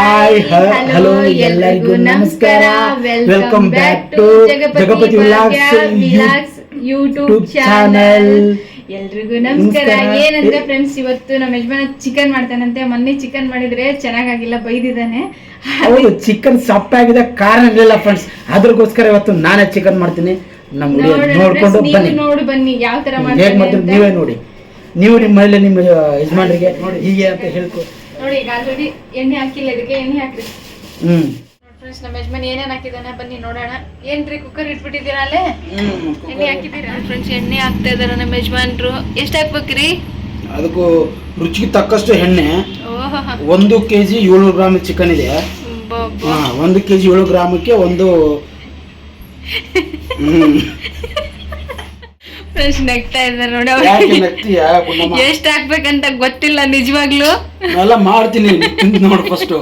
Hi hello ಎಲ್ಲರಿಗೂ ನಮಸ್ಕಾರ. Welcome back to Jagapathi vlogs YouTube channel ಎಲ್ರಿಗೂ ನಮಸ್ಕಾರ. ಏನಂದ್ರೆ ಫ್ರೆಂಡ್ಸ್ ಇವತ್ತು ನಮ್ಮ ಯಜಮಾನ ಚಿಕನ್ ಮಾಡ್ತಾನಂತೆ. ಮೊನ್ನೆ ಚಿಕನ್ ಮಾಡಿದ್ರೆ ಚೆನ್ನಾಗಾಗಿಲ್ಲ ಬೈದಿದ್ದಾನೆ. ಹೌದು ಚಿಕನ್ ಸಪ್ಪಾಗಿದೆ ಕಾರಣ ಇರಲಿಲ್ಲ ಫ್ರೆಂಡ್ಸ್ ಅದ್ರಗೋಸ್ಕರ ಇವತ್ತು ನಾನೇ ಚಿಕನ್ ಮಾಡ್ತೀನಿ. ನಮ್ಮ ನೋಡ್ಕೊಂಡು ಬನ್ನಿ. ನೋಡು ಬನ್ನಿ ಯಾವ ತರ ಮಾಡ್ತಾನೆ. ನೀವೇ ನೋಡಿ. ನೀವು ನಿಮ್ಮ ಮನೇಲಿ ನಿಮ್ಮ ಯಜಮಾನರಿಗೆ ಹೀಗೆ ಅಂತ ಹೇಳ್ಕೊ ನೋಡಿ ಈಗ ಆಲ್ರೆಡಿ ಎಣ್ಣೆ ಹಾಕಿಲ್ಲ ಇದಕ್ಕೆ ಎಣ್ಣೆ ಹಾಕ್ರಿ. ಹ್ಮ್. ಫ್ರೆಂಡ್ಸ್ ನಮ್ಮ ಯಜಮಾನ್ ಏನೇನ್ ಹಾಕಿದಾನೆ ಬನ್ನಿ ನೋಡೋಣ. ಏನ್ರಿ ಕುಕ್ಕರ್ ಇಟ್ಬಿಟ್ಟಿದ್ದೀರಾ ಅಲ್ಲೇ? ಎಣ್ಣೆ ಹಾಕಿದ್ದೀರಾ? ಫ್ರೆಂಡ್ಸ್ ಎಣ್ಣೆ ಹಾಕ್ತಾ ಇದಾರೆ ನಮ್ಮ ಯಜಮಾನ್ರು. ಎಷ್ಟು ಹಾಕ್ಬೇಕ್ರಿ? ಅದಕ್ಕೂ ರುಚಿಗೆ ತಕ್ಕಷ್ಟು ಎಣ್ಣೆ. ಓಹೋ ಒಂದು ಕೆಜಿ ಏಳ್ನೂರು ಗ್ರಾಮ್ ಚಿಕನ್ ಇದೆ. ಹಾ, ಒಂದು ಕೆಜಿ ಏಳು ಗ್ರಾಮಕ್ಕೆ ಒಂದು. ಫ್ರೆಂಡ್ಸ್ ನೆಗ್ತಾ ಇದ್ದಾರೆ ನೋಡಿ ಯಾಕೆ ಅವ್ರಿಗೆ ನಗ್ತೀಯ ಗುಂಡಮ್ಮ? ಎಷ್ಟು ಹಾಕ್ಬೇಕಂತ ಗೊತ್ತಿಲ್ಲ ನಿಜವಾಗ್ಲೂ. ನಾನೆಲ್ಲ ಮಾಡ್ತೀನಿ ತಿಂದು ನೋಡು ಫಸ್ಟ್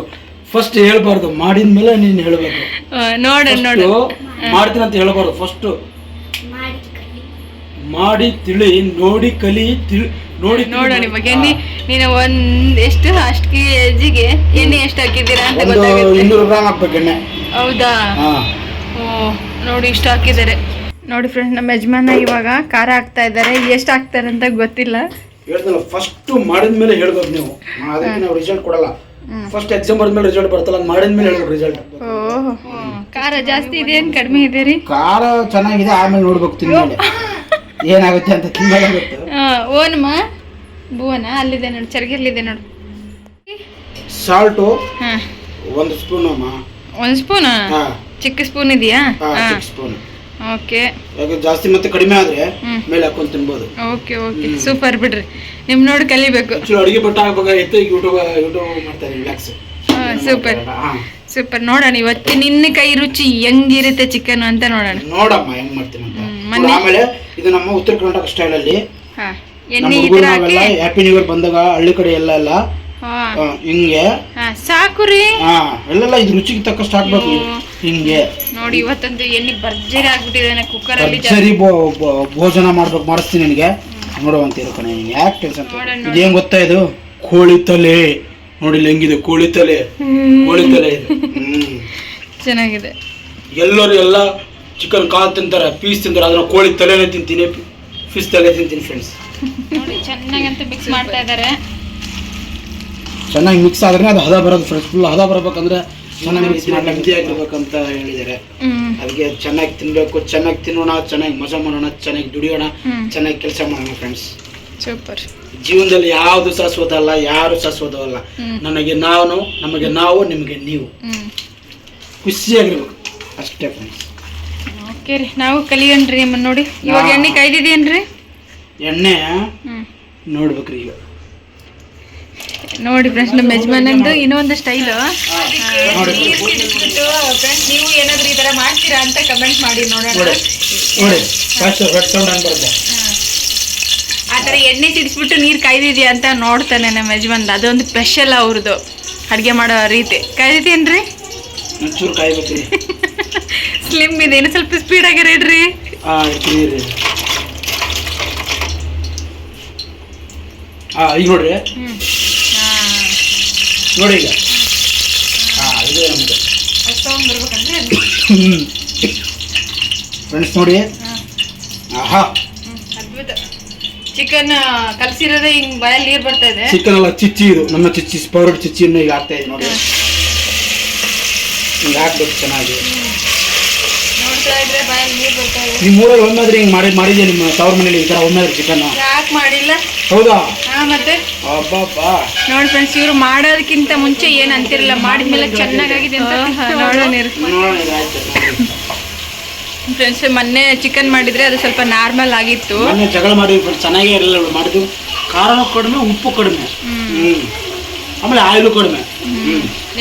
ಫಸ್ಟ್ ಹೇಳ್ಬಾರ್ದು. ಮಾಡಿದ್ಮೇಲೆ ನೀನು ಹೇಳ್ಬೇಕು. ನೋಡಿ ನೋಡು. First ಮಾಡ್ತೀನಿ ಅಂತ ಹೇಳ್ಬಾರ್ದು. ಫಸ್ಟ್ ಮಾಡಿ ತಿಳಿ ನೋಡಿ ಕಲಿ ತಿಳಿ ನೋಡಿ ತಿಳಿ. ನೋಡೋಣ ಮಾಡಿ. ಇವಾಗ ಎಣ್ಣೆ ನೀನು ಒಂದ್ ಎಷ್ಟು ಅಷ್ಟು ಕೆಜಿಗೆ ಎಣ್ಣೆ ಎಷ್ಟು ಹಾಕಿದ್ದೀರಾ ಅಂತ ಒಂದು ಗೊತ್ತಾಗುತ್ತೆ. ಇನ್ನೂರು ಗ್ರಾಮ್ ಹಾಕ್ಬೇಕು ಎಣ್ಣೆ. ಹೌದಾ? ಹಾ. ಓ ನೋಡಿ ಇಷ್ಟು ಹಾಕಿದ್ದಾರೆ. ನೋಡಿ ಫ್ರೆಂಡ್ ನಮ್ಮ ಯಜಮಾನ ಇವಾಗ ಖಾರ ಹಾಕ್ತಾ ಇದ್ದಾರೆ. ಎಷ್ಟು ಹಾಕ್ತಾರೆ ಅಂತ ಗೊತ್ತಿಲ್ಲ. ಹೇಳ್ದಲ್ಲ ಫಸ್ಟ್ ಮಾಡಿದ್ಮೇಲೆ ಹೇಳ್ಬೇಕು ನೀವು. ಅದಕ್ಕೆ ನಾವು ರಿಸಲ್ಟ್ ಕೊಡಲ್ಲ. ಫಸ್ಟ್ ಎಕ್ಸಾಮ್ ಮಾಡಿದ್ಮೇಲೆ ರಿಸಲ್ಟ್ ಬರ್ತಲ್ಲ ಮಾಡಿದ ಮೇಲೆ ಹೇಳ್ಬೇಕು ರಿಸಲ್ಟ್ ಓಹೋ. ಖಾರ ಜಾಸ್ತಿ ಇದೆ ಏನು ಕಡಿಮೆ ಇದೆ ರೀ? ಖಾರ ಚೆನ್ನಾಗಿದೆ ಆಮೇಲೆ ನೋಡ್ಬೇಕು ತಿಂದ್ಮೇಲೆ. ಏನಾಗುತ್ತೆ ಅಂತ ತಿಂದ್ಮೇಲೆ ಗೊತ್ತು. ಓನಮ್ಮ ಭುವನ ಅಲ್ಲಿದೆ ನೋಡಿ ಚರ್ಗಿರ್ಲಿದೆ ನೋಡು. ಸಾಲ್ಟು ಒಂದು ಸ್ಪೂನ್ ಅಮ್ಮ. ಒಂದು ಸ್ಪೂನ್ ಚಿಕ್ಕ ಸ್ಪೂನ್ ಇದೆಯಾ? ಸ್ಪೂನ್ ಓಕೆ ಜಾಸ್ತಿ ಮತ್ತೆ ಕಡಿಮೆ ಆದ್ರೆ. ಮೇಲೆ ಹಾಕೊಂಡು ತಿನ್ಬೋದು. ಓಕೆ ಓಕೆ ಸೂಪರ್ ಬಿಡ್ರಿ. ನಿಮ್ ನೋಡಿ ಕಲಿಬೇಕು. ಅಡುಗೆ ಅಡಿಗೆ ಬಟ್ಟ ಹಾಕ್ಬೇಕಾಗಿತ್ತು ಈಗ ಯೂಟ್ಯೂಬ್ ಯೂಟ್ಯೂಬ್ ಮಾಡ್ತಾ ರಿಲ್ಯಾಕ್ಸ್ ಸೂಪರ್ ಸೂಪರ್ ನೋಡೋಣ ಇವತ್ತು ನಿನ್ನ ಕೈ ರುಚಿ ಹೆಂಗಿರುತ್ತೆ ಚಿಕನ್ ಅಂತ ನೋಡೋಣ. ನೋಡಮ್ಮ ಹೆಂಗ್ ಮಾಡ್ತೀನಿ ಅಂತ. ಆಮೇಲೆ ಇದು ನಮ್ಮ ಉತ್ತರ ಕರ್ನಾಟಕ ಸ್ಟೈಲ್ ಅಲ್ಲಿ ಎಣ್ಣೆ ಇದ್ರ ಹಾಕಿ ಹ್ಯಾಪಿ ನ್ಯೂ ಇಯರ್ ಬಂದಾಗ ಹಳ್ಳಿ ಕಡೆ ಎಲ್ಲ ಎಲ್ಲ ಹಿಂಗೆ. ಸಾಕು ರೀ. ಹಾ ಎಲ್ಲೆಲ್ಲ ಇದು ರುಚಿಗೆ ತಕ್ಕಷ್ಟು ಹಾಕ್ಬೇಕು ಹಿಂಗೆ ನೋಡಿ ಇವತ್ತಂತೆ ಎಣ್ಣೆ ಭರ್ಜರಿ ಆಗ್ಬಿಟ್ಟಿದೆ ಕುಕ್ಕರ್ ಅಲ್ಲಿ ಸರಿ ಭೋಜನ ಮಾಡ್ಬೇಕು ಮಾಡಿಸ್ತೀನಿ ನಿನಗೆ. ನೋಡುವಂತೀರು ಕಣೆ ನೀನು ಯಾಕೆ ಕೆಲಸ ಇದೇನು ಗೊತ್ತಾ ಇದು? ಕೋಳಿ ತಲೆ. ನೋಡಿ ಹೆಂಗಿದೆ ಕೋಳಿ ತಲೆ. ಕೋಳಿ ತಲೆ ಚೆನ್ನಾಗಿದೆ. ಎಲ್ಲರೂ ಎಲ್ಲ ಚಿಕನ್ ಕಾಲ್ ತಿಂತಾರೆ ಪೀಸ್ ತಿಂತಾರೆ ಅದನ್ನ ಕೋಳಿ ತಲೆನೇ ತಿಂತೀನಿ ಫಿಶ್ ತಲೆ ತಿಂತೀನಿ ಫ್ರೆಂಡ್ಸ್ ನೋಡಿ ಅಂತ ಮಿಕ್ಸ್ ಮಾಡ್ತಾ ಇದ್ದಾರೆ. ಚೆನ್ನಾಗಿ ಮಿಕ್ಸ್ ಆದ್ರೆ ಅದು ಹದ ಬರೋದು ಫ್ರೆಂಡ್ಸ್ ಫುಲ್ ಹದ ಬರ್ಬೇಕಂದ್ರೆ ನೆಮ್ಮದಿ ಆಗಿರ್ಬೇಕಂತ ಹೇಳಿದ್ದಾರೆ. ಅದಕ್ಕೆ ಚೆನ್ನಾಗಿ ತಿನ್ಬೇಕು ಚೆನ್ನಾಗಿ ತಿನ್ನೋಣ ಚೆನ್ನಾಗಿ ಮಜಾ ಮಾಡೋಣ ಚೆನ್ನಾಗಿ ದುಡಿಯೋಣ ಚೆನ್ನಾಗಿ ಕೆಲಸ ಮಾಡೋಣ ಫ್ರೆಂಡ್ಸ್ ಸೂಪರ್. ಜೀವನದಲ್ಲಿ ಯಾವುದು ಶಾಶ್ವತ ಅಲ್ಲ ಯಾರು ಶಾಶ್ವತವಲ್ಲ. ನನಗೆ ನಾನು ನಮಗೆ ನಾವು ನಿಮಗೆ ನೀವು. ಖುಷಿಯಾಗಿರ್ಬೇಕು. ಅಷ್ಟೇ ಫ್ರೆಂಡ್ಸ್ ಓಕೆ ರೀ ನಾವು ಕಲಿಯನ್ರಿ ನಿಮ್ಮನ್ನ ನೋಡಿ. ಇವಾಗ. ಎಣ್ಣೆ ಕಾಯ್ದಿದೇನ್ರಿ ಎಣ್ಣೆ ನೋಡ್ಬೇಕ್ರಿ ಈಗ. ನೋಡಿ ಫ್ರೆಂಡ್ಸ್ ನಮ್ಮ ಯಜಮಾನಂದು ಇನ್ನೊಂದು ಸ್ಟೈಲು ನೋಡಿ ನೀವು ಏನಾದ್ರೂ ಈ ತರ ಮಾಡ್ತೀರಾ ಅಂತ ಕಮೆಂಟ್ ಮಾಡಿ ನೋಡೋಣ. ಆ ಥರ ಎಣ್ಣೆ ಸಿಡಿಸ್ಬಿಟ್ಟು ನೀರು ಕಾಯ್ದಿದ್ಯಾ ಅಂತ ನೋಡ್ತಾನೆ ನಮ್ಮ ಯಜಮಾನ್ ಅದೊಂದು ಸ್ಪೆಷಲ್ ಅವ್ರದ್ದು ಅಡ್ಗೆ ಮಾಡೋ ರೀತಿ. ಕಾಯ್ದಿದ್ದೀನ್ರಿ ಸ್ಲಿಮ್ ಇದೆ. ಇನ್ನು ಸ್ವಲ್ಪ ಸ್ಪೀಡ್ ಆಗಿ ಇಡ್ರಿ ಈಗ ನೋಡ್ರಿ. ನೋಡಿ ಈಗ. ಹಾಂ ಇದು ನಮ್ಮದು ಫ್ರೆಂಡ್ಸ್ ನೋಡಿ. ಆಹಾ. ಅದ್ಭುತ. ಚಿಕನ್ ಕಲಸಿರೋದೇ ಹಿಂಗ್ ಬಾಯಲ್ಲಿ ನೀರು ಬರ್ತಾ ಇದೆ. ಚಿಕನ್ ಅಲ್ಲ ಚಿಚ್ಚಿ ಇದು. ನಮ್ಮ ಚಿಚ್ಚಿ ಪೌಡರ್ ಚಿಚ್ಚಿಯನ್ನು ಈಗ ಹಾಕ್ತಾ ಇದೆ ನೋಡಿ. ಹಿಂಗೆ ಹಾಕ್ಬೇಕು ಚೆನ್ನಾಗಿ. ಬಾಯಲ್ಲಿ ನೀರು ಬರ್ತಾ ಇದೆ ನಿಮ್ಮ ಊರಲ್ಲಿ ಒಂದಾದ್ರೆ ಹಿಂಗೆ ಮಾಡಿ ಮಾಡಿದ್ಯಾ ನಿಮ್ಮ ತವ್ರ ಮನೇಲಿ ಈ ಥರ ಒಂದಾದ್ರೆ ಚಿಕನ್ ಯಾಕೆ ಮಾಡಿಲ್ಲ? ಹೌದಾ? ಹಾ ಮತ್ತೆ? ಅಬ್ಬಬ್ಬಾ. ನೋಡಿ ಫ್ರೆಂಡ್ಸ್ ಇವ್ರು ಮಾಡೋದಕ್ಕಿಂತ ಮುಂಚೆ ಏನ್ ಅಂತಿರಲಿಲ್ಲ. ಮಾಡಿದ್ಮೇಲೆ ಚೆನ್ನಾಗಾಗಿದೆ ಅಂತ ನೋಡೋಣ ನೋಡೋಣ ಇದು ಆಯ್ತು ಫ್ರೆಂಡ್ಸ್ ಮೊನ್ನೆ ಚಿಕನ್ ಮಾಡಿದ್ರೆ ಅದು ಸ್ವಲ್ಪ ನಾರ್ಮಲ್ ಆಗಿತ್ತು. ಮೊನ್ನೆ ಜಗಳ ಮಾಡಿ ಚೆನ್ನಾಗೇ ಇರಲಿಲ್ಲ ಮಾಡಿದ್ವಿ ಮಾಡಿದ್ದು. ಖಾರನೂ ಕಡಿಮೆ ಉಪ್ಪು ಕಡಿಮೆ. ಹ್ಞೂ ಆಮೇಲೆ ಆಯಿಲ್ ಕಡಿಮೆ. ಹ್ಞೂ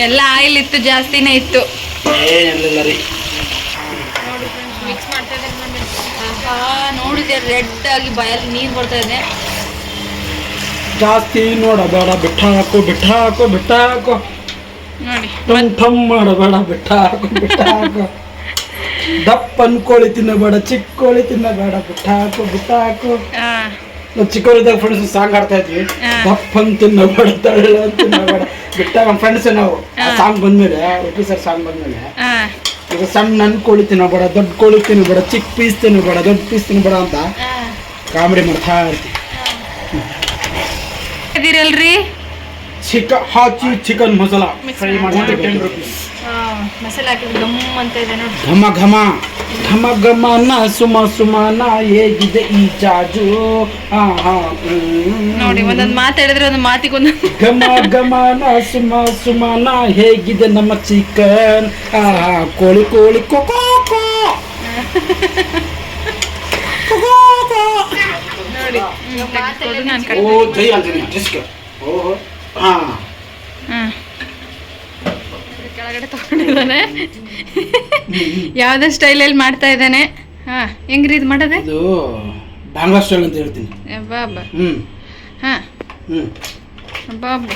ಎಲ್ಲ ಆಯಿಲ್ ಇತ್ತು ಜಾಸ್ತಿನೇ ಇತ್ತು. ಏನಿರಲಿಲ್ಲ ರೀ. ಮಿಕ್ಸ್ ಮಾಡ್ತಾ ಇದ್ದಾರೆ ನೋಡಿದೆ ರೆಡ್ ಆಗಿ ಬಾಯಲ್ಲಿ ನೀರು ಬರ್ತಾ ಇದೆ. ಜಾಸ್ತಿ ನೋಡಬೇಡ ಬಿಟ್ಟ ಹಾಕು ಬಿಟ್ಟ ಹಾಕು ಬಿಟ್ಟ ಹಾಕು. ನೋಡಿ. ಟಮ್ ಟಮ್ ಮಾಡಬೇಡ ಬಿಟ್ಟ ಹಾಕು ಬಿಟ್ಟ ಹಾಕು. ದಪ್ಪ ಕೋಳಿ ತಿನ್ನಬೇಡ ಚಿಕ್ಕ ಕೋಳಿ ತಿನ್ನಬೇಡ ಬಿಟ್ಟ ಹಾಕು ಬಿಟ್ಟ ಹಾಕು. ನಾವು ಚಿಕ್ಕವರಿದ್ದಾಗ ಫ್ರೆಂಡ್ಸ್ ಸಾಂಗ್ ಆಡ್ತಾ ಇದ್ವಿ. ದಪ್ಪ ತಪ್ಪಂತ ತಿನ್ನಬೇಡ ತಳ್ಳ ತಿನ್ನಬೇಡ ಬಿಟ್ಟಾಗ ನಮ್ಮ ಫ್ರೆಂಡ್ಸ್ ನಾವು ಸಾಂಗ್ ಬಂದ್ಮೇಲೆ ಒಪ್ಪಿ ಸರ್ ಸಾಂಗ್ ಬಂದ್ಮೇಲೆ ಈಗ ಸಣ್ಣ ನನ್ ಕೋಳಿ ತಿನ್ನಬೇಡ ದೊಡ್ಡ ಕೋಳಿ ತಿನ್ನಬೇಡ ಚಿಕ್ಕ ಪೀಸ್ ತಿನ್ನಬೇಡ ದೊಡ್ಡ ಪೀಸ್ ತಿನ್ನಬೇಡ ಅಂತ ಕಾಮಿಡಿ ಮಾಡ್ತಾ ಇರ್ತೀವಿ ಚಿಕ್ಕ ಹಾಕಿ ಚಿಕನ್ ಮಸಾಲ ಫ್ರೈ ಮಾಡಿ. ಟೆನ್ ರುಪೀಸ್ ಮಸಾಲೆ ಗಮ್ ಅಂತ ಇದೆ ನೋಡಿ. ಘಮ ಘಮ ಘಮ ಘಮ ನ ಸುಮ ಸುಮ ನ ಹೇಗಿದೆ ಈ ಚಾಜು ಆ, ನೋಡಿ ಒಂದೊಂದು ಮಾತಾಡಿದ್ರೆ ಹೇಳಿದ್ರೆ ಒಂದು ಮಾತಿಗೊಂದು ಘಮ ಘಮ ನ ಸುಮ ಸುಮ ನ ಹೇಗಿದೆ ನಮ್ಮ ಚಿಕನ್? ಆ, ಕೋಳಿ ಕೋಳಿ ಕೊಕೋ ಕೋ. ನೋಡಿ ನಾನು ಓ ಜೈ ಅಂತೀನಿ ಡಿಸ್ಕ್ ಓಹೋ. ಹಾ. ಹ್ಮ್. ಕೆಳಗಡೆ ತಗೊಂಡಿದ್ದಾನೆ. ಯಾವ್ದೋ ಸ್ಟೈಲಲ್ಲಿ ಮಾಡ್ತಾ ಇದ್ದಾನೆ. ಹಾ ಹೆಂಗ್ರಿ ಇದು ಮಾಡೋದೆ? ಇದು ಬಾಂಗ್ಲಾ ಸ್ಟೈಲ್ ಅಂತ ಹೇಳ್ತೀನಿ. ಬಾಬಾ ಹ್ಮ್. ಹಾ. ಹ್ಮ್. ಬಾಬಾ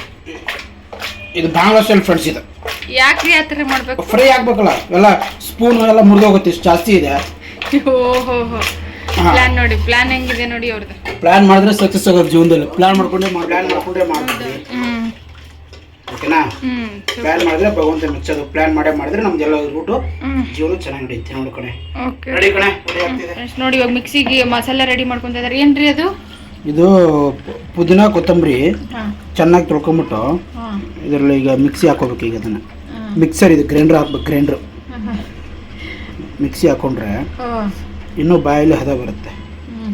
ಇದು ಬಾಂಗ್ಲಾ ಸ್ಟೈಲ್ ಫ್ರೆಂಡ್ಸ್ ಇದು. ಯಾಕ್ರಿ ಆ ಥರ ಮಾಡ್ಬೇಕು? ಫ್ರೈ ಆಗ್ಬೇಕಲ್ಲ ಎಲ್ಲ ಸ್ಪೂನ್ ಎಲ್ಲ ಮುರಿದೋಗುತ್ತೆ ಇಷ್ಟು ಜಾಸ್ತಿ ಇದೆ. ಓಹೋ ಪ್ಲಾನ್ ನೋಡಿ ಪ್ಲಾನ್ ಹೆಂಗಿದೆ ನೋಡಿ ಅವ್ರದ್ದು ಪ್ಲಾನ್ ಮಾಡಿದ್ರೆ ಸಕ್ಸಸ್ ಆಗೋದು ಜೀವನದಲ್ಲಿ. ಪ್ಲಾನ್ ಮಾಡ್ಕೊಂಡೆ ಪ್ಲಾನ್ ಮಾಡ್ಕೊಂಡೆ ಮಾಡ್ತೀವಿ ಓಕೆನಾ? ಹ್ಮ್ ಪ್ಲಾನ್ ಮಾಡಿದ್ರೆ ಭಗವಂತ ಮೆಚ್ಚೋದು. ಪ್ಲಾನ್ ಮಾಡೇ ಮಾಡಿದ್ರೆ ನಮ್ದೆಲ್ಲ ರೂಟು ಹ್ಮ್. ಜೀವನ ಚೆನ್ನಾಗಿ ನಡೆಯುತ್ತೆ ನೋಡಿ ಕಣೆ. ಓಕೆ ರೆಡಿ ಕಣೆ? ರೆಡಿ ಆಗ್ತಿದೆ. ನೋಡಿ ಇವಾಗ ಮಿಕ್ಸಿಗೆ ಮಸಾಲೆ ರೆಡಿ ಮಾಡ್ಕೊಂತ ಇದಾರೆ ಏನ್ರಿ ಅದು? ಇದು ಪುದೀನ ಕೊತ್ತಂಬರಿ. ಹಾ. ಚೆನ್ನಾಗಿ ತೊಳ್ಕೊಂಬಿಟ್ಟು ಹಾ. ಇದರಲ್ಲಿ ಈಗ ಮಿಕ್ಸಿ ಹಾಕೋಬೇಕು ಈಗ ಅದನ್ನು. ಮಿಕ್ಸರ್ ಇದು ಗ್ರೈಂಡರ್ ಹಾಕ್ಬೇಕು ಗ್ರೈಂಡ್ರು. ಮಿಕ್ಸಿ ಹಾಕೊಂಡ್ರೆ ಇನ್ನೂ ಬಾಯಲ್ಲಿ ಹದ ಬರುತ್ತೆ. ಹ್ಮ್.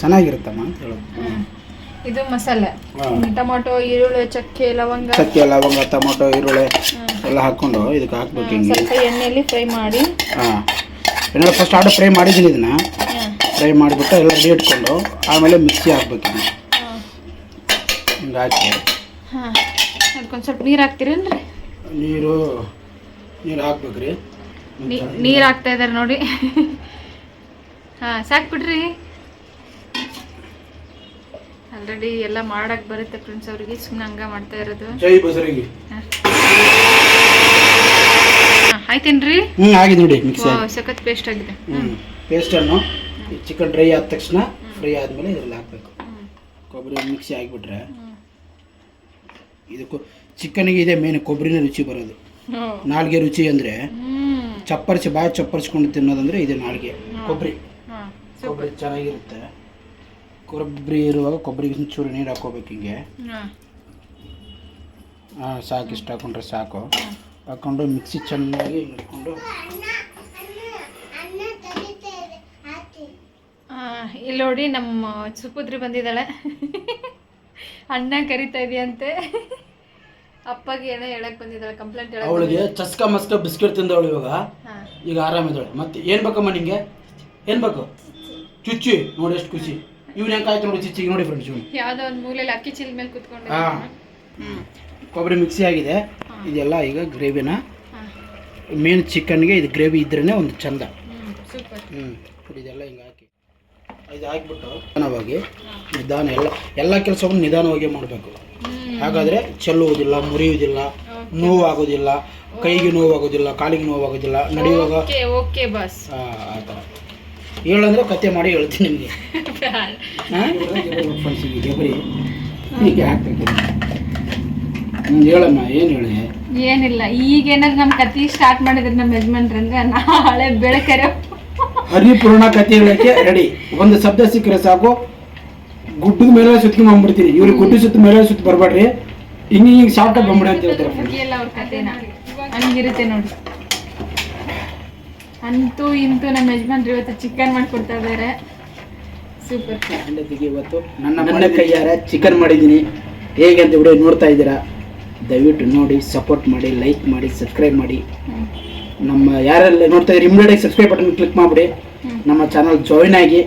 ಚೆನ್ನಾಗಿರುತ್ತಮ್ಮ ಅಂತ ಹೇಳೋದು. ಹ್ಮ್. ಇದು ಮಸಾಲೆ. ಟೊಮೊಟೊ ಈರುಳ್ಳಿ ಚಕ್ಕೆ ಲವಂಗ. ಚಕ್ಕೆ ಲವಂಗ ಟೊಮೊಟೊ ಈರುಳ್ಳಿ. ಎಲ್ಲ ಹಾಕೊಂಡು ಇದಕ್ಕೆ ಹಾಕ್ಬೇಕು ಹಿಂಗೆ. ಸ್ವಲ್ಪ ಎಣ್ಣೆಯಲ್ಲಿ ಫ್ರೈ ಮಾಡಿ. ಹಾಂ. ಏನಾದ್ರು ಫಸ್ಟ್ ಆರ್ಡರ್ ಫ್ರೈ ಮಾಡಿದ್ದೀನಿ ಇದನ್ನ. ಫ್ರೈ ಮಾಡಿಬಿಟ್ಟು ಎಲ್ಲ ರೆಡಿ ಇಟ್ಕೊಂಡು ಆಮೇಲೆ ಮಿಕ್ಸಿ ಹಾಕ್ಬೇಕು. ಹಿಂಗೆ ಹಾಕಿ. ಹಾ. ಅದಕ್ಕೊಂದು ಸ್ವಲ್ಪ ನೀರು ಹಾಕ್ತೀರೇನ್ರಿ ನೀರು ನೀರು ಹಾಕ್ಬೇಕ್ರಿ. ನೀರು ಹಾಕ್ತಾ ಇದ್ದಾರೆ ನೋಡಿ. ಹಾ ಸಾಕು ಬಿಡ್ರಿ ಆಲ್ರೆಡಿ ಎಲ್ಲ ಮಾಡಕ್ ಬರುತ್ತೆ ಫ್ರೆಂಡ್ಸ್ ಅವ್ರಿಗೆ ಸುಮ್ಮನೆ ಹಂಗ ಮಾಡ್ತಾ ಇರೋದು. ಜೈ ಬಸರಿಗೆ ಹಾ. ಹಾ, ಆಯ್ತೇನ್ರಿ? ಹ್ಞೂ ಆಗಿದೆ ನೋಡಿ ಮಿಕ್ಸಿ ಆಗಿ ಸಖತ್ ಪೇಸ್ಟ್ ಆಗಿದೆ. ಪೇಸ್ಟನ್ನು ಚಿಕನ್ ಡ್ರೈ ಆದ ತಕ್ಷಣ ಫ್ರೈ ಆದಮೇಲೆ ಇದರಲ್ಲಿ ಹಾಕ್ಬೇಕು. ಕೊಬ್ಬರಿ ಮಿಕ್ಸಿ ಹಾಕ್ಬಿಟ್ರೆ. ಇದಕ್ಕೂ ಚಿಕನ್ಗೆ ಇದೆ ಮೇನ್ ಕೊಬ್ಬರಿನೇ ರುಚಿ ಬರೋದು. ನಾಲ್ಗೆ ರುಚಿ ಅಂದ್ರೆ ಚಪ್ಪರ್ಸಿ ಬಾಯಿ ಚಪ್ಪರಿಸ್ಕೊಂಡು ತಿನ್ನೋದಂದ್ರೆ ಇದು ನಾಲ್ಗೆ ಕೊಬ್ಬರಿ. ಹಾ, ಕೊಬ್ಬರಿ ಚೆನ್ನಾಗಿರುತ್ತೆ. ಕೊಬ್ಬರಿ ಇರುವಾಗ ಕೊಬ್ಬರಿಗೆ ಒಂಚೂರು ನೀರು ಹಾಕೋಬೇಕು ಹಿಂಗೆ. ಹಾ. ಸಾಕು ಇಷ್ಟು ಹಾಕೊಂಡ್ರೆ ಸಾಕು. ಹಾಕ್ಕೊಂಡು ಮಿಕ್ಸಿ ಚೆನ್ನಾಗಿ ಹಿಡ್ಕೊಂಡು. ಇಲ್ಲಿ ನೋಡಿ ನಮ್ಮ ಸುಪುತ್ರಿ ಬಂದಿದ್ದಾಳೆ. ಅಣ್ಣ ಕರಿತಾ ಇದೆಯಂತೆ. ಅಪ್ಪಗೆ ಏನೋ ಹೇಳಕ್ ಬಂದಿದ್ದಾಳೆ ಕಂಪ್ಲೇಂಟ್ ಹೇಳ ಅವಳಿಗೆ ಚಸ್ಕ ಮಸ್ಕ ಬಿಸ್ಕೆಟ್ ತಿಂದವಳು ಇವಾಗ. ಈಗ ಆರಾಮಿದ್ದಾಳೆ. ಮತ್ತೆ ಏನು ಬೇಕಮ್ಮ ನಿಂಗೆ? ಏನು ಬೇಕು? ಚುಚ್ಚಿ. ನೋಡಿ ಎಷ್ಟು ಖುಷಿ. ಇವ್ನು ಕಾಯ್ತು ಆಯ್ತು ನೋಡಿ ಚಿಚ್ಚಿಗೆ ನೋಡಿ ಫ್ರೆಂಡ್ಸ್ ಇವ್ನು. ಯಾವ್ದೋ ಒಂದು ಮೂಲೆಯಲ್ಲಿ ಅಕ್ಕಿ ಚೀಲ ಮೇಲೆ ಕುತ್ಕೊಂಡು ಹಾ. ಹ್ಮ್. ಕೊಬ್ಬರಿ ಮಿಕ್ಸಿ ಆಗಿದೆ. ಇದೆಲ್ಲ ಈಗ ಗ್ರೇವಿನ. ಹಾ. ಮೇನ್ ಚಿಕನ್ಗೆ ಇದು ಗ್ರೇವಿ ಇದ್ರೇ ಒಂದು ಚಂದ. Hmm super. ಹ್ಞೂ ಇದೆಲ್ಲ ಹಿಂಗೆ ಹಾಕಿ. ಇದು ಹಾಕಿಬಿಟ್ಟು ನಿಧಾನವಾಗಿ ನಿಧಾನ ಎಲ್ಲ ಎಲ್ಲ ಕೆಲಸವನ್ನು ನಿಧಾನವಾಗಿ ಮಾಡಬೇಕು. ಹಾಗಾದರೆ ಚೆಲ್ಲುವುದಿಲ್ಲ ಮುರಿಯುವುದಿಲ್ಲ ನೋವಾಗೋದಿಲ್ಲ ಕೈಗೆ ನೋವಾಗೋದಿಲ್ಲ ಕಾಲಿಗೆ ನೋವಾಗೋದಿಲ್ಲ ನಡೆಯುವಾಗ ಓಕೆ ಓಕೆ ಬಸ್ ಆ ಆ ಥರ. ಹೇಳಂದ್ರೆ ಕತೆ ಮಾಡಿ ಹೇಳ್ತೀನಿ ನಿಮಗೆ. ಹೀಗೆ ಹ್ಞೂ ಹೇಳಮ್ಮ ಏನು ಹೇಳಿ? ಏನಿಲ್ಲ ಈಗ ಏನಾದ್ರು ನಮ್ಮ ಕತೆ ಸ್ಟಾರ್ಟ್ ಮಾಡಿದ್ರೆ ನಮ್ಮ ಯಜಮಾನ್ರು ಅಂದ್ರೆ ನಾಳೆ ಬೆಳಕರೆ ಹರಿಪೂರ್ಣ ಕತೆ ಹೇಳಕ್ಕೆ ರೆಡಿ ಒಂದು ಶಬ್ದ ಸಿಕ್ಕರೆ ಸಾಕು. ಗುಡ್ಡದ ಮೇಲೆ ಸುತ್ತಿ ಬಂದ್ಬಿಡ್ತೀನಿ. ಇವ್ರಿಗೆ ಗುಡ್ಡ ಸುತ್ತ ಮೇಲೆ ಸುತ್ತ ಬರಬೇಡ್ರಿ. ಹಿಂಗೆ ಹಿಂಗೆ ಶಾರ್ಟ್ ಬಂದ್ಬಿಡಿ ಅಂತ ಹೇಳ್ತಾರೆ ಅವ್ರ ಕತೆನ ಹಂಗಿರುತ್ತೆ ನೋಡಿ ಅಂತೂ ಇಂತೂ ನಮ್ಮ ಯಜಮಾನ್ರು ಇವತ್ತು ಚಿಕನ್ ಮಾಡ್ಕೊಡ್ತಾ ಇದ್ದಾರೆ ಸೂಪರ್ ಹೆಂಡತಿಗೆ ಇವತ್ತು ನನ್ನ ಮನೆ ಕೈಯಾರ ಚಿಕನ್ ಮಾಡಿದ್ದೀನಿ. ಹೇಗೆ ಅಂತ ವಿಡಿಯೋ ನೋಡ್ತಾ ಇದ್ದೀರಾ? ದಯವಿಟ್ಟು ನೋಡಿ ಸಪೋರ್ಟ್ ಮಾಡಿ ಲೈಕ್ ಮಾಡಿ ಸಬ್ಸ್ಕ್ರೈಬ್ ಮಾಡಿ. ನಮ್ಮ ಯಾರೆಲ್ಲ ನೋಡ್ತಾ ಇದ್ದೀರಿ ಇಮ್ಮಿಡಿಯೇಟ್ ಸಬ್ಸ್ಕ್ರೈಬ್ ಬಟನ್ ಕ್ಲಿಕ್ ಮಾಡಿಬಿಡಿ. ನಮ್ಮ ಚಾನಲ್ ಜಾಯಿನ್ ಆಗಿ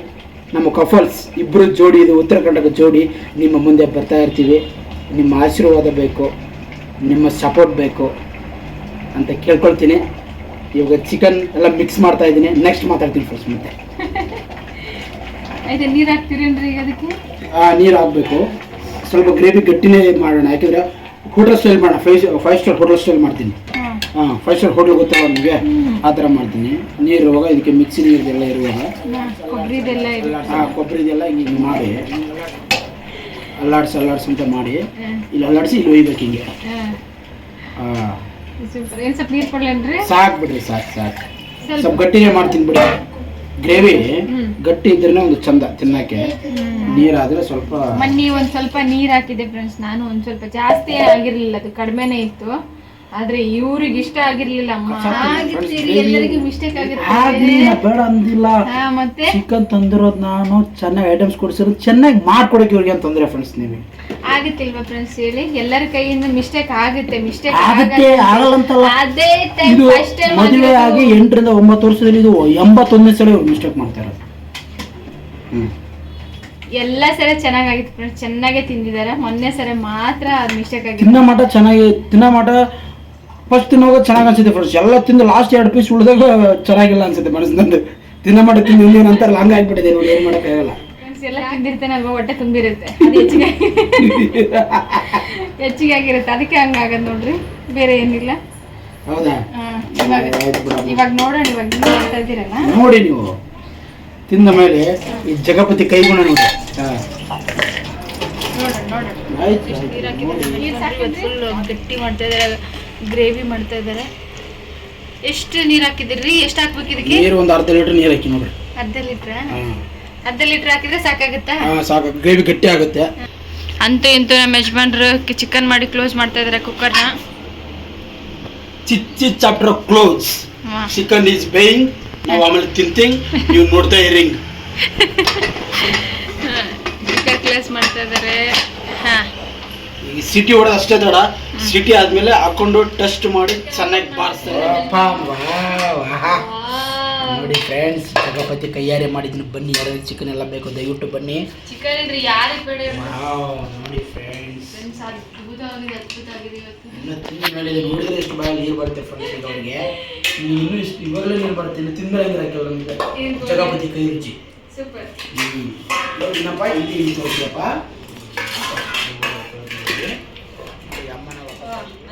ನಮ್ಮ ಕಫಲ್ಸ್ ಇಬ್ಬರು ಜೋಡಿ ಇದು ಉತ್ತರ ಕರ್ನಾಟಕ ಜೋಡಿ ನಿಮ್ಮ ಮುಂದೆ ಬರ್ತಾ ಇರ್ತೀವಿ. ನಿಮ್ಮ ಆಶೀರ್ವಾದ ಬೇಕು ನಿಮ್ಮ ಸಪೋರ್ಟ್ ಬೇಕು ಅಂತ ಕೇಳ್ಕೊಳ್ತೀನಿ. ಇವಾಗ ಚಿಕನ್ ಎಲ್ಲ ಮಿಕ್ಸ್ ಮಾಡ್ತಾ ಇದ್ದೀನಿ. ನೆಕ್ಸ್ಟ್ ಮಾತಾಡ್ತೀನಿ ಫಸ್ಟ್ ಮತ್ತೆ. ಐತೆ ನೀರು ಹಾಕ್ತೀರೇನ್ರಿ ಈಗ ಅದಕ್ಕೆ? ಆ ನೀರು ಹಾಕಬೇಕು. ಸ್ವಲ್ಪ ಗ್ರೇವಿ ಗಟ್ಟಿನೇ ಮಾಡೋಣ. ಯಾಕಂದ್ರೆ ಹೋಟೆಲ್ ಸ್ಟೈಲ್ ಮಾಡೋಣ. Five five star hotel style ಮಾಡ್ತೀನಿ. ಹಾಂ. ಫೈವ್ ಸ್ಟಾರ್ ಹೋಟೆಲ್ ಗೊತ್ತಲ್ಲ ನಿಮಗೆ? ಆ ಥರ ಮಾಡ್ತೀನಿ. ನೀರು ಇರುವಾಗ ಇದಕ್ಕೆ ಮಿಕ್ಸಿ ನೀರ್ದೆಲ್ಲ ಇರುವಾಗ. ಹಾಂ ಕೊಬ್ಬರಿದೆಲ್ಲ ಹಿಂಗೆ ಹಿಂಗೆ ಮಾಡಿ. ಅಲ್ಲಾಡ್ಸಿ ಅಲ್ಲಾಡ್ಸಿ ಅಂತ ಮಾಡಿ. ಇಲ್ಲಿ ಅಲ್ಲಾಡಿಸಿ ಇಲ್ಲಿ ಒಯ್ಬೇಕು ಹಿಂಗೆ. ಹಾಂ. ಸೂಪರ್. ಏನ್ ಸ್ವಲ್ಪ ನೀರ್ ಕೊಡ್ಲೇನ್ರಿ ಸಾಕು ಬಿಡ್ರಿ ಸಾಕು ಸಾಕು. ಸ್ವಲ್ಪ ಗಟ್ಟಿಗೆ ಮಾಡ್ತೀನಿ ಬಿಡಿ. ಗ್ರೇವಿ. ಗಟ್ಟಿ ಇದ್ರೆ ಒಂದು ಚಂದ ತಿನ್ನಕ್ಕೆ. ನೀರಾದ್ರೆ ಸ್ವಲ್ಪ ಮನ್ನಿ ಒಂದ್ ಸ್ವಲ್ಪ ನೀರ್ ಹಾಕಿದೆ ಫ್ರೆಂಡ್ಸ್ ನಾನು ಒಂದ್ ಸ್ವಲ್ಪ ಜಾಸ್ತಿ ಆಗಿರ್ಲಿಲ್ಲ ಅದು ಕಡಿಮೆನೇ ಇತ್ತು. ಆದ್ರೆ ಇವ್ರಿಗೆ ಇಷ್ಟ ಆಗಿರ್ಲಿಲ್ಲ ಅಮ್ಮ. ಆಗಿರ್ತೀರಿ ಎಲ್ಲರಿಗೂ ಮಿಸ್ಟೇಕ್ ಆಗ್ಲಿ, ಆಗಿರುತ್ತೆ ಬೇಡ ಅಂದಿಲ್ಲ. ಮತ್ತೆ? ಚಿಕನ್ ತಂದಿರೋದು ನಾನು ಚೆನ್ನಾಗಿ ಐಟಮ್ಸ್ ಕೊಡಿಸಿರೋದು ಚೆನ್ನಾಗಿ ಮಾಡ್ಕೊಡಕ್ಕೆ ಇವ್ರಿಗೆ ಅಂತ ತೊಂದರೆ ಫ್ರೆಂಡ್ಸ್ ನೀವು? ಆಗುತ್ತಿಲ್ವಾ ಫ್ರೆಂಡ್ಸ್ ಹೇಳಿ? ಎಲ್ಲರ ಕೈಯಿಂದ ಮಿಸ್ಟೇಕ್ ಆಗುತ್ತೆ ಮಿಸ್ಟೇಕ್ ಆಗುತ್ತೆ ಆಗಲ್ಲ ಅಂತಲ್ಲ ಅದೇ ಇದು ಫಸ್ಟ್ ಟೈಮ್ ಮದುವೆ ಆಗಿ ಎಂಟರಿಂದ ಒಂಬತ್ತು ವರ್ಷದಲ್ಲಿ ಇದು ಎಂಬತ್ತೊಂದನೇ ಸಲ ಮಿಸ್ಟೇಕ್ ಮಾಡ್ತಾರೆ ಇರೋದು. ಎಲ್ಲ ಸರಿ ಚೆನ್ನಾಗಾಗಿತ್ತು ಫ್ರೆಂಡ್ಸ್ ಚೆನ್ನಾಗೇ ತಿಂದಿದ್ದಾರೆ ಮೊನ್ನೆ ಸರಿ ಮಾತ್ರ ಮಿಸ್ಟೇಕ್ ಆಗಿತ್ತು. ತಿನ್ನ ಮಟ ಚೆನ್ನಾಗಿ ತಿನ್ನ ಮಟ ಫಸ್ಟ್ ತಿನ್ನೋ ಚೆನ್ನಾಗಿ ಅನ್ಸುತ್ತೆ ಫ್ರೆಂಡ್ಸ್ ಎಲ್ಲ ತಿಂದು ಲಾಸ್ಟ್ ಎರಡು ಪೀಸ್ ಉಳಿದಾಗ ಚೆನ್ನಾಗಿಲ್ಲ ಅನ್ಸುತ್ತೆ ಮನಸ್ಸಿನಂದು ತಿನ್ನ ಮಾಡಿ ತಿಂದು ಇಲ್ಲಿ ನಂತರ ಲಾಂಗ್ ಆಗ್ಬಿಟ್ಟಿದೆ ನೋಡಿ ಏನು ಮಾಡೋಕ್ಕಾಗಲ್ಲ ಫ್ರೆಂಡ್ಸ್ ಎಲ್ಲ ತಿಂದಿರ್ತೇನಲ್ವಾ ಹೊಟ್ಟೆ ತುಂಬಿರುತ್ತೆ. ಅದು ಹೆಚ್ಚಿಗೆ. ಹೆಚ್ಚಿಗೆ ಆಗಿರುತ್ತೆ. ಅದಕ್ಕೆ ಹಂಗಾಗದ್ ನೋಡ್ರಿ. ಬೇರೆ ಏನಿಲ್ಲ. ಹೌದಾ? ಇವಾಗ ಆಯ್ತು ಇವಾಗ ನೋಡೋಣ ಇವಾಗ ನೀವು ಮಾಡ್ತಾ ಇದ್ದೀರಲ್ಲ? ನೋಡಿ ನೀವು. ತಿಂದ ಮೇಲೆ ಈ ಜಗಪತಿ ಕೈಗುಣ ನೋಡಿ. ನೋಡೋಣ ಗಟ್ಟಿ ಮಾಡ್ತಾ ಇದಾರೆ ಗ್ರೇವಿ ಮಾಡ್ತಾ ಇದಾರೆ ಎಷ್ಟು ನೀರ್ ಹಾಕಿದಿರಿ ಎಷ್ಟು ಹಾಕ್ಬೇಕು ಇದಕ್ಕೆ? ನೀರು ಒಂದು ಅರ್ಧ ಲೀಟರ್ ನೀರು ಹಾಕಿ ನೋಡ್ರಿ. ಅರ್ಧ ಲೀಟ್ರ್. ಅರ್ಧ ಲೀಟರ್ ಹಾಕಿದ್ರೆ ಸಾಕಾಗುತ್ತಾ? ಸಾಕು ಗ್ರೇವಿ ಗಟ್ಟಿ ಆಗುತ್ತೆ. ಅಂತ ಇಂತೂ ನಮ್ಮ ಯಜಮಾನ್ರು ಚಿಕನ್ ಮಾಡಿ ಕ್ಲೋಸ್ ಮಾಡ್ತಾ ಇದಾರೆ ಕುಕ್ಕರ್ನ ಚಿಚ್ಚಿ ಚಾಪ್ಟರ್ ಕ್ಲೋಸ್ ಚಿಕನ್ ಈಸ್ ಬೇಯಿಂಗ್ ನಾವು ಆಮೇಲೆ ತಿಂತಿಂಗ್. ನೀವು ನೋಡ್ತಾ ಇರಿಂಗ್ ಚಿಕನ್ ಕ್ಲೋಸ್ ಮಾಡ್ತಾ ಇದಾರೆ ಹಾ. ಈ ಸಿಟಿ ಹೊಡೆದ ಅಷ್ಟೇ ತಡ. ಸಿಟಿ ಆದ್ಮೇಲೆ ಹಾಕೊಂಡು ಟೆಸ್ಟ್ ಮಾಡಿ ಚೆನ್ನಾಗಿ ಬಾರಿಸ್ತಾರೆ. ನೋಡಿ ಫ್ರೆಂಡ್ಸ್ ಜಗಪತಿ ಕೈಯಾರೆ ಮಾಡಿದ್ದೀನಿ ಬನ್ನಿ ಯಾರು ಚಿಕನ್ ಎಲ್ಲ ಬೇಕು ದಯವಿಟ್ಟು ಬನ್ನಿ. ನೋಡಿ ಫ್ರೆಂಡ್ಸ್ ನೋಡಿದ್ರೆ ಎಷ್ಟು ಬಾಯಲ್ಲಿ ನೀರು ಬರುತ್ತೆ ಫ್ರೆಂಡ್ಸ್ ಅವ್ರಿಗೆ. ಇನ್ನು ಇನ್ನೂ ಇಷ್ಟು ಇವಾಗಲೇ ನೀರು ಬರುತ್ತೆ ಇನ್ನು ತಿಂದ ಹಾಕಿಲ್ಲ ನಮಗೆ. ಜಗಪತಿ ಕೈ ರುಚಿ. Super hmm. ಏನಪ್ಪ ಇಲ್ಲಿ ಇಲ್ಲಿ ತೋರಿಸಪ್ಪ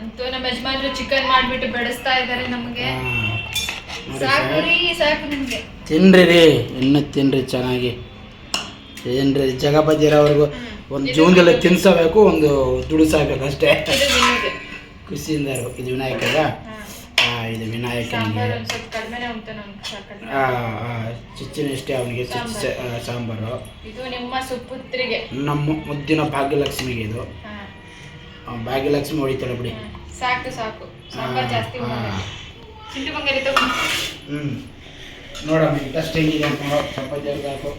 ಅಂತೂ ನಮ್ಮ ಯಜಮಾನ್ರು ಚಿಕನ್ ಮಾಡ್ಬಿಟ್ಟು ಬೆಳೆಸ್ತಾ ಇದ್ದಾರೆ ನಮಗೆ. ಸಾಕು. ರೀ ಸಾಕು ನಿಮ್ಗೆ. ತಿನ್ರಿ ರೀ ಇನ್ನು ತಿನ್ರಿ ಚೆನ್ನಾಗಿ. ಏನ್ರಿ ಜಗಪತಿ ಅವ್ರಿಗೂ ಒಂದು ಜೀವನದಲ್ಲಿ ತಿನ್ಸಬೇಕು ಒಂದು ದುಡಿಸಬೇಕು ಅಷ್ಟೇ. ಖುಷಿಯಿಂದ ಇರಬೇಕು. ಇದು ವಿನಾಯಕ ಇದು ವಿನಾಯಕ ಚಿಚ್ಚಿನ ಇಷ್ಟೇ ಅವನಿಗೆ ಸಾಂಬಾರು. ನಿಮ್ಮ ಮುದ್ದಿನ ಭಾಗ್ಯಲಕ್ಷ್ಮಿಗೆ ಇದು. ಭಾಗ್ಯಲಕ್ಷ್ಮಿ ಹೊಡಿತಾಳೆ ಬಿಡಿ. ಸಾಕು ಸಾಕು. ಸಾಂಬಾರ್ ಜಾಸ್ತಿ. ಚಿಂಟು ಬಂಗಾರಿ ತಗೋ. ಹ್ಞೂ ನೋಡಮ್ಮ ಇಂಟ್ರೆಸ್ಟ್ ಹೆಂಗಿದೆ ಅಂತ ನೋಡೋ. ಚಪಾತಿ ಅರ್ಧ ಹಾಕು.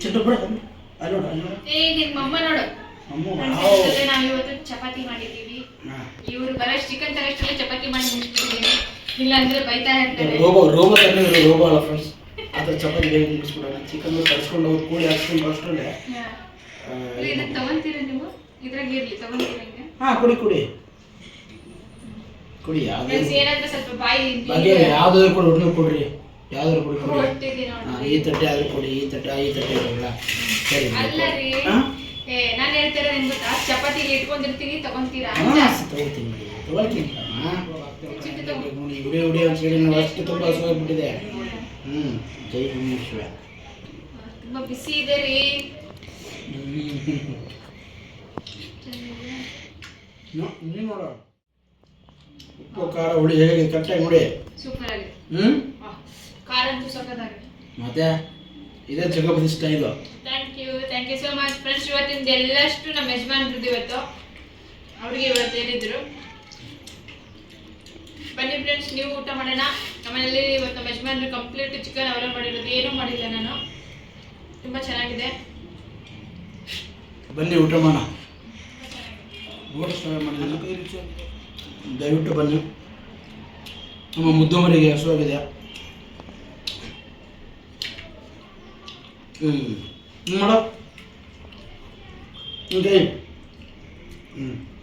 ಚಿಟ್ಟು ಬಿಡ ಅಲ್ಲಿ ನೋಡು ಅಲ್ಲಿ ನೋಡು. ಏ ನಿಮ್ಮ ಅಮ್ಮ ನೋಡು. ನಾವು ಇವತ್ತು ಚಪಾತಿ ಮಾಡಿದ್ದೀವಿ. ಇವ್ರು ಚಿಕನ್ ತರಷ್ಟಲ್ಲೇ ಚಪಾತಿ ಮಾಡಿ ಇಲ್ಲ ಅಂದ್ರೆ ಬೈತಾ ಇರ್ತಾರೆ. ರೋಬೋ ರೋಬೋ ತಾನೇ ರೋಬೋ ಅಲ್ಲ ಫ್ರೆಂಡ್ಸ್ ಅದ್ರ ಚಪಾತಿ ಬೇಗ ಮುಗಿಸ್ಬಿಡೋಣ. ಚಿಕನ್ ಹೋಗಿ ಕೂಡಿ ಹಾಕ್ಸ್ಕೊಂಡು ಅಷ್ಟರಲ್ಲೇ ಹಾ. ಕುಡಿ ಕುಡಿ. ಕುಡಿ ಯಾವ್ದಾದ್ರು ಕೊಡಿ ಒಟ್ಟು ಕೊಡ್ರಿ. ಯಾವ್ದಾದ್ರು ಕೊಡಿ ಕೊಡಿ. ಈ ತಟ್ಟೆ ಆದ್ರೂ ಕೊಡಿ ಈ ತಟ್ಟೆ ಈ ತಟ್ಟೆ ಇರಲ್ಲ ಸರಿ ಅಲ್ಲ ರೀ. ಏ ನಾನು ಹೇಳ್ತಿರೋದು ಏನ್ ಗೊತ್ತಾ? ಚಪಾತಿ ಇಟ್ಕೊಂಡಿರ್ತೀನಿ ತಗೊಂತೀರಾ ತಗೋತೀನಿ ತಗೊಳ್ತೀನಿ. ಉಡಿ ವಿಡಿಯೋ ಅಂತ ಹೇಳಿ ನಾವು ಅಷ್ಟು ತುಂಬ ಹಸುವಾಗ್ಬಿಟ್ಟಿದೆ. ಹ್ಮ್ ಜೈ ಭೀಮೇಶ್ವರ ತುಂಬಾ ಬಿಸಿ ಇದೆ ರೀ ನೋಡು ಉಪ್ಪು ಖಾರ ಹುಳಿ ಹೇಗೆ ಕರೆಕ್ಟಾಗಿ ನೋಡಿ. ಸೂಪರ್ ಆಗಿದೆ. ಹ್ಮ್. ಖಾರ ಅಂತೂ ಸಖತ್ತಾಗಿದೆ. ಮತ್ತೆ? ಇದೇ Jagapati style thank you thank you so much friends ಇವತ್ತಿಂದ ಎಲ್ಲಷ್ಟು ನಮ್ಮ ಯಜಮಾನ್ರದ್ದು ಇವತ್ತು. ಅವ್ರಿಗೆ ಇವತ್ತು ಹೇಳಿದ್ರು. ಬನ್ನಿ ಫ್ರೆಂಡ್ಸ್ ನೀವು ಊಟ ಮಾಡೋಣ. ನಮ್ಮನೇಲಿ ಇವತ್ತು ನಮ್ಮ ಯಜಮಾನ್ರು ಕಂಪ್ಲೀಟ್ ಚಿಕನ್ ಅವರೇ ಮಾಡಿರೋದು ಏನೂ ಮಾಡಿಲ್ಲ ನಾನು. ತುಂಬ ಚೆನ್ನಾಗಿದೆ. ಬನ್ನಿ ಊಟ ಮಾಡೋಣ. ದಯವಿಟ್ಟು ಬನ್ನಿ. ನಮ್ಮ ಮುದ್ದು ಮರಿಗೆ ಹಸುವಾಗಿದೆ ಹ್ಞೂ ಮಾಡೋ. ಹ್ಞೂ ಹ್ಞೂ